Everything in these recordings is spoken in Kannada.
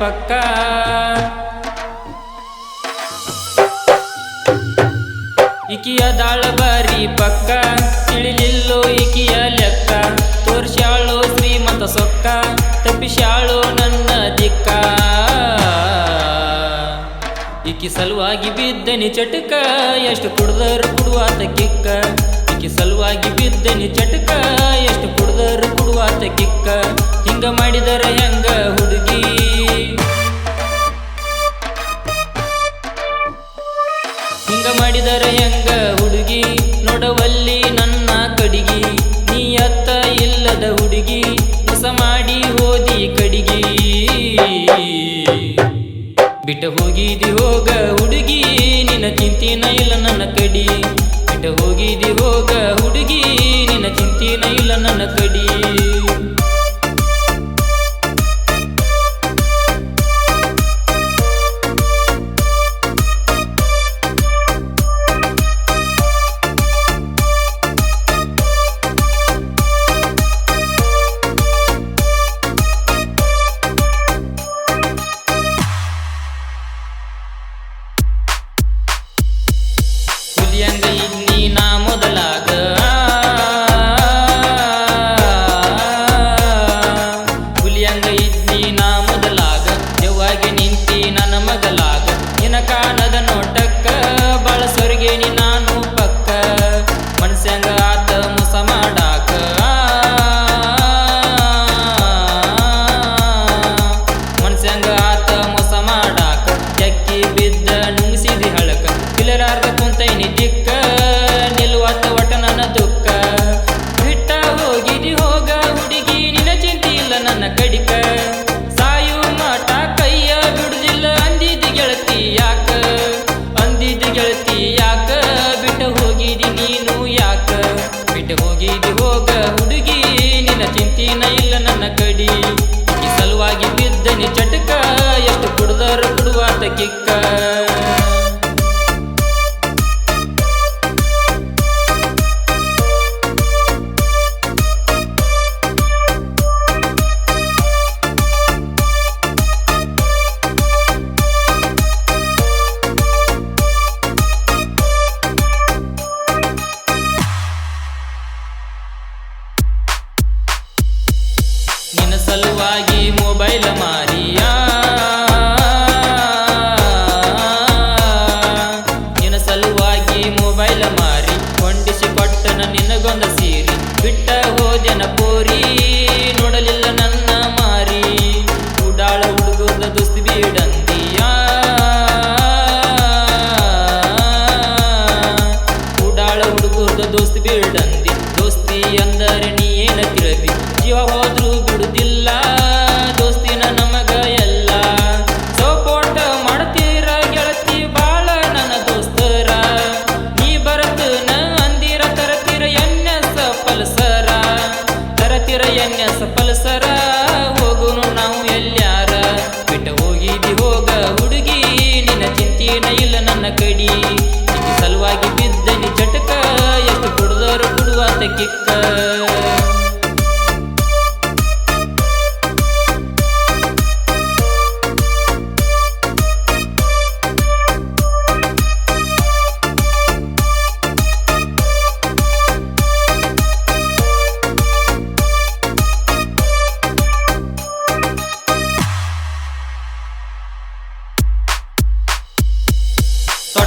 ಪಕ್ಕ. ಇಕಿಯ ದಾಳ ಬಾರಿ ಪಕ್ಕ. ತಿಳಿಲಿಲ್ಲೋ ಇಕಿಯ ಲೆಕ್ಕ. ತೋರ್ಶಾಳೋ ಶ್ರೀಮಂತ ಸೊಕ್ಕ. ತಪ್ಪಿಶಾಳೋ ನನ್ನ ದಿಕ್ಕ. ಇಕಿ ಸಲುವಾಗಿ ಬಿದ್ದನಿ ಚಟಕ. ಎಷ್ಟು ಕುಡ್ದರು ಕುಡುವಾತ ಕಿಕ್ಕ. ಇಕಿ ಸಲುವಾಗಿ ಬಿದ್ದನಿ ಚಟಕ. ಎಷ್ಟು ಕುಡ್ದರು ಕುಡುವಾತ ಕಿಕ್ಕ. ಹಿಂಗ ಮಾಡಿದರೆ ಹೆಂಗ ಹುಡುಗಿ? ಮಾಡಿದರ ಹೆಂಗ ಹುಡುಗಿ? ನೋಡವಲ್ಲಿ ನನ್ನ ಕಡಿಗಿ, ನೀ ಅತ್ತ ಇಲ್ಲದ ಹುಡುಗಿ ಹೊಸ ಮಾಡಿ ಹೋದಿ ಕಡಿಗಿ. ಬಿಟ್ಟ ಹೋಗಿದಿ ಹೋಗ ಹುಡುಗಿ, ನಿನ್ನ ಚಿಂತಿನ ಇಲ್ಲ ನನ್ನ ಕಡಿ. ಹುಲಿಯಂಗ ನಾ ಮೊದಲಾಗ. ಹುಲಿಯಂಗ ಇದ್ನಿ ನಾ ಮೊದಲಾಗ. ದೆವ್ವಾಗಿ ನಿಂತಿ ನನ್ನ ಮಗಲಾಗ. ನಿನ ಕಾಣದ ನೋಟಕ್ಕ ಬಾಳ ಸೊರ್ಗೇನಿ ನಾನು ಪಕ್ಕ ಮನ್ಸಂಗ ಆತ ಮುಸ ಮಾಡಾಕ. ಮಾಡಾಕ. ಜಕ್ಕಿ ಬಿದ್ದ ನುಂಗಿಸಿದಿ ಹಳಕ. ಇಲ್ಲರಾರ್ದ ಕುಂತೈನಿ ದಿಕ್ಕ ಇಲ್ಲ ನಿನ್ನ ಸಲುವಾಗಿ ಮೊಬೈಲ್ ಮಾರಿಯ? ನಿನ್ನ ಸಲುವಾಗಿ ಮೊಬೈಲ್ ಮಾರಿ, ಕೊಂಡಿಸಿ ಕೊಟ್ಟನ ನಿನಗೊಂದ ಸೀರಿ, ಬಿಟ್ಟ ಹೋದೆನ ಪೋರಿ ಬಿಡುದಿಲ್ಲ ದೋಸ್ತಿನ ನಮಗ ಎಲ್ಲ ಸಪೋರ್ಟ್ ಮಾಡ್ತೀರ ಗೆಳತಿ ಬಾಳ ನನ್ನ ದೋಸ್ತರ. ನೀ ಬರತನ ಅಂದಿರ ತರತಿರ ಎನ್ನ ಪಲ್ಸರ. ತರತಿರ ಎನ್ನ ಪಲ್ಸರ. ಹೋಗುನು ನಾವು ಎಲ್ಯಾರ. ಬಿಟ್ಟ ಹೋಗಿದಿ ಹೋಗ ಹುಡುಗಿ, ನಿನ್ನ ಚಿಂತಿನ ಇಲ್ಲ ನನ್ನ ಕಡಿ. ಸಲುವಾಗಿ ಬಿದ್ದ ಚಟಕ, ಎಷ್ಟು ಕುಡ್ದವರು ಕುಡುವಾತ ಕಿಕ್ಕ.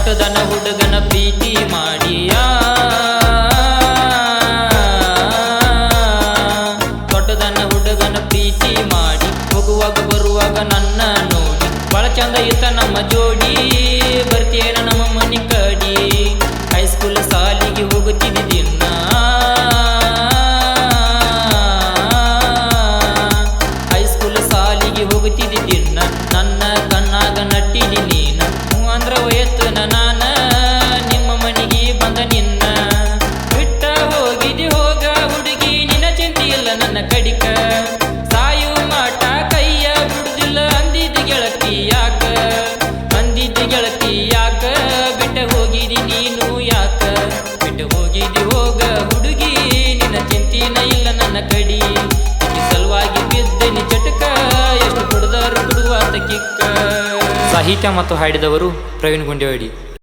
ತೊಟ್ಟದನ ಹುಡುಗನ ಪ್ರೀತಿ ಮಾಡಿಯ? ದೊಡ್ಡದನ ಹುಡುಗನ ಪ್ರೀತಿ ಮಾಡಿ ಹೋಗುವಾಗ ಬರುವಾಗ ನನ್ನ ನೋಡಿ. ಬಳಚಂದ ಇತ್ತ ನಮ್ಮ ಜೋಡಿ. ಸಾಹಿತ್ಯ ಮತ್ತು ಹಾಡಿದವರು ಪ್ರವೀಣ್ ಗುಂಡೇವಾಡಿ.